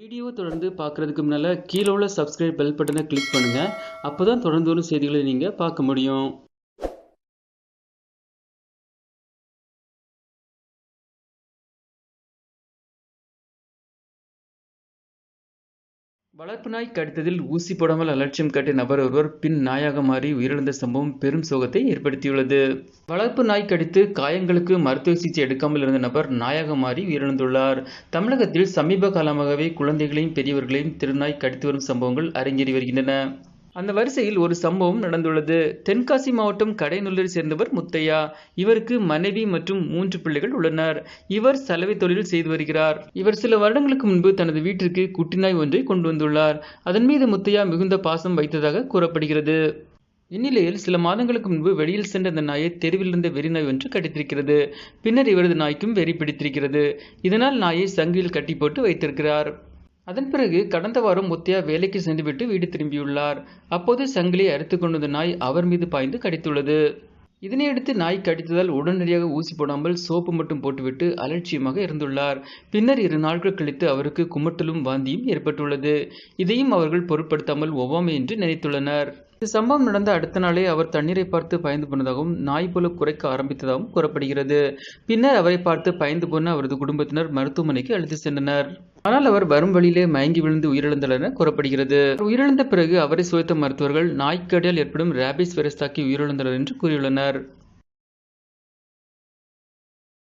Video தொடர்ந்து பார்க்குறதுக்கு முன்னால் கீழே உள்ள சப்ஸ்கிரைப் பெல் பட்டனை கிளிக் பண்ணுங்கள் அப்போ தான் தொடர்ந்து வரும் செய்திகளை நீங்கள் பார்க்க முடியும். வளர்ப்பு நாய் கடித்ததில் ஊசி போடாமல் அலட்சியம் காட்டிய நபர் ஒருவர் பின் நாயாக மாறி உயிரிழந்த சம்பவம் பெரும் சோகத்தை ஏற்படுத்தியுள்ளது. வளர்ப்பு நாய் கடித்து காயங்களுக்கு மருத்துவ சிகிச்சை எடுக்காமல் இருந்த நபர் நாயாக மாறி உயிரிழந்துள்ளார். தமிழகத்தில் சமீப காலமாகவே குழந்தைகளையும் பெரியவர்களையும் திருநாய் கடித்து வரும் சம்பவங்கள் அரங்கேறி வருகின்றன. அந்த வரிசையில் ஒரு சம்பவம் நடந்துள்ளது. தென்காசி மாவட்டம் கடைநுள்ளரை சேர்ந்தவர் முத்தையா. இவருக்கு மனைவி மற்றும் மூன்று பிள்ளைகள் உள்ளனர். இவர் சலவை தொழில் செய்து வருகிறார். இவர் சில வருடங்களுக்கு முன்பு தனது வீட்டிற்கு குட்டிநாய் ஒன்றை கொண்டு வந்துள்ளார். அதன் மீது முத்தையா மிகுந்த பாசம் வைத்ததாக கூறப்படுகிறது. இந்நிலையில் சில மாதங்களுக்கு முன்பு வெளியில் சென்ற அந்த நாயை தெருவில் இருந்த வெறிநாய் ஒன்று கடித்திருக்கிறது. பின்னர் இவரது நாய்க்கும் வெறி பிடித்திருக்கிறது. இதனால் நாயை சங்கியில் கட்டி போட்டு வைத்திருக்கிறார். அதன் பிறகு கடந்த வாரம் முத்தையா வேலைக்கு சென்றுவிட்டு வீடு திரும்பியுள்ளார். அப்போது சங்கிலியை அறுத்து கொண்டு நாய் அவர் மீது பாய்ந்து கடித்துள்ளது. இதனையடுத்து நாய் கடித்ததால் உடனடியாக ஊசி போடாமல் சோப்பு மட்டும் போட்டுவிட்டு அலட்சியமாக இருந்துள்ளார். பின்னர் இரு நாட்கள் கழித்து அவருக்கு குமட்டலும் வாந்தியும் ஏற்பட்டுள்ளது. இதையும் அவர்கள் பொருட்படுத்தாமல் ஒவ்வாமை என்று நினைத்துள்ளனர். இந்த சம்பவம் நடந்த அடுத்த நாளே அவர் தண்ணீரை பார்த்து பயந்து போனதாகவும் நாய் போல குறைக்க ஆரம்பித்ததாகவும் கூறப்படுகிறது. பின்னர் அவரை பார்த்து பயந்து போன அவரது குடும்பத்தினர் மருத்துவமனைக்கு அழைத்து சென்றனர். ஆனால் அவர் வரும் வழியிலே மயங்கி விழுந்து உயிரிழந்தார் என கூறப்படுகிறது. உயிரிழந்த பிறகு அவரை சுவைத்த மருத்துவர்கள் நாய்க்கடியால் ஏற்படும் ரேபிஸ் வைரஸ் தாக்கி உயிரிழந்தனர் என்று கூறியுள்ளனர்.